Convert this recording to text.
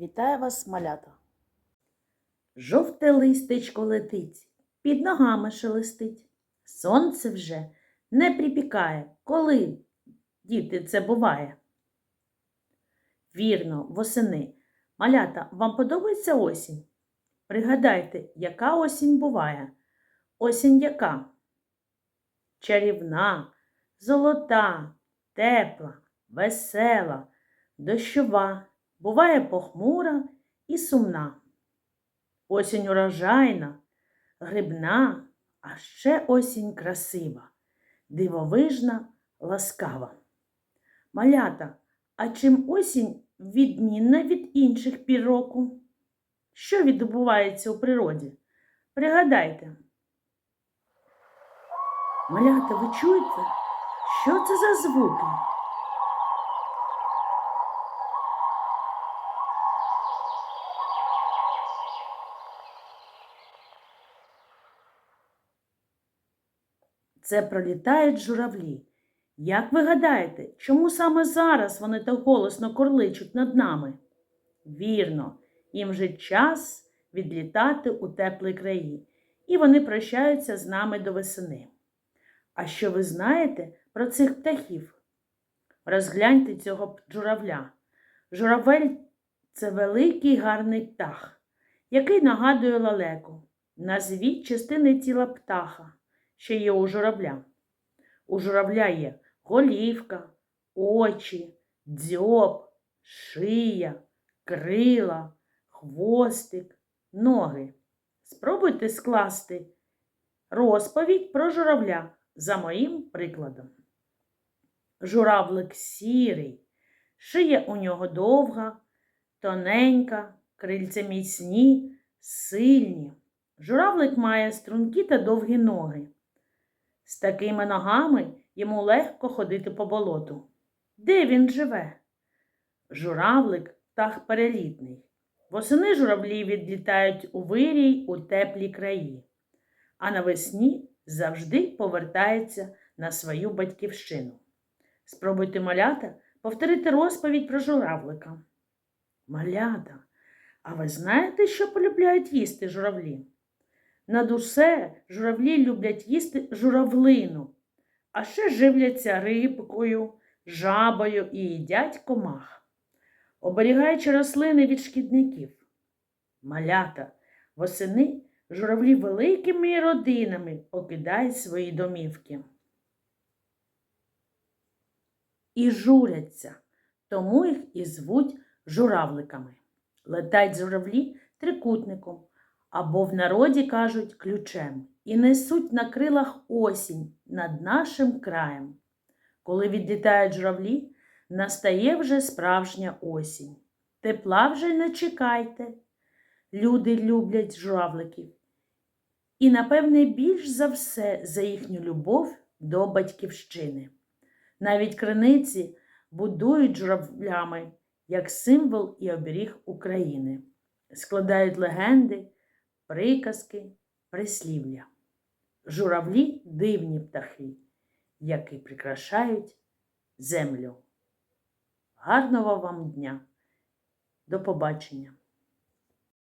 Вітаю вас, малята. Жовте листечко летить, під ногами шелестить. Сонце вже не припікає, коли, діти, це буває. Вірно, восени. Малята, вам подобається осінь? Пригадайте, яка осінь буває? Осінь яка? Чарівна, золота, тепла, весела, дощова, буває похмура і сумна. Осінь урожайна, грибна, а ще осінь красива, дивовижна, ласкава. Малята, а чим осінь відмінна від інших пір року? Що відбувається у природі? Пригадайте. Малята, ви чуєте? Що це за звуки? Це пролітають журавлі. Як ви гадаєте, чому саме зараз вони так голосно корличуть над нами? Вірно, їм вже час відлітати у теплі краї, і вони прощаються з нами до весени. А що ви знаєте про цих птахів? Розгляньте цього журавля. Журавель це великий гарний птах, який нагадує лалеку. Назвіть частини тіла птаха, що є у журавля. У журавля є голівка, очі, дзьоб, шия, крила, хвостик, ноги. Спробуйте скласти розповідь про журавля за моїм прикладом. Журавлик сірий, шия у нього довга, тоненька, крильця міцні, сильні. Журавлик має стрункі та довгі ноги. З такими ногами йому легко ходити по болоту. Де він живе? Журавлик птах перелітний. Восени журавлі відлітають у вирій у теплі краї, а навесні завжди повертаються на свою батьківщину. Спробуйте малята повторити розповідь про журавлика. Малята, а ви знаєте, що полюбляють їсти журавлі? Над усе журавлі люблять їсти журавлину, а ще живляться рибкою, жабою і їдять комах, оберігаючи рослини від шкідників. Малята, восени журавлі великими родинами покидають свої домівки. І журяться, тому їх і звуть журавликами. Летають журавлі трикутником або в народі кажуть ключем, і несуть на крилах осінь над нашим краєм. Коли відлітають журавлі, настає вже справжня осінь. Тепла вже не чекайте. Люди люблять журавликів. І, напевне, більш за все за їхню любов до батьківщини. Навіть криниці будують журавлями як символ і оберіг України, складають легенди приказки, прислів'я. Журавлі дивні птахи, які прикрашають землю. Гарного вам дня! До побачення!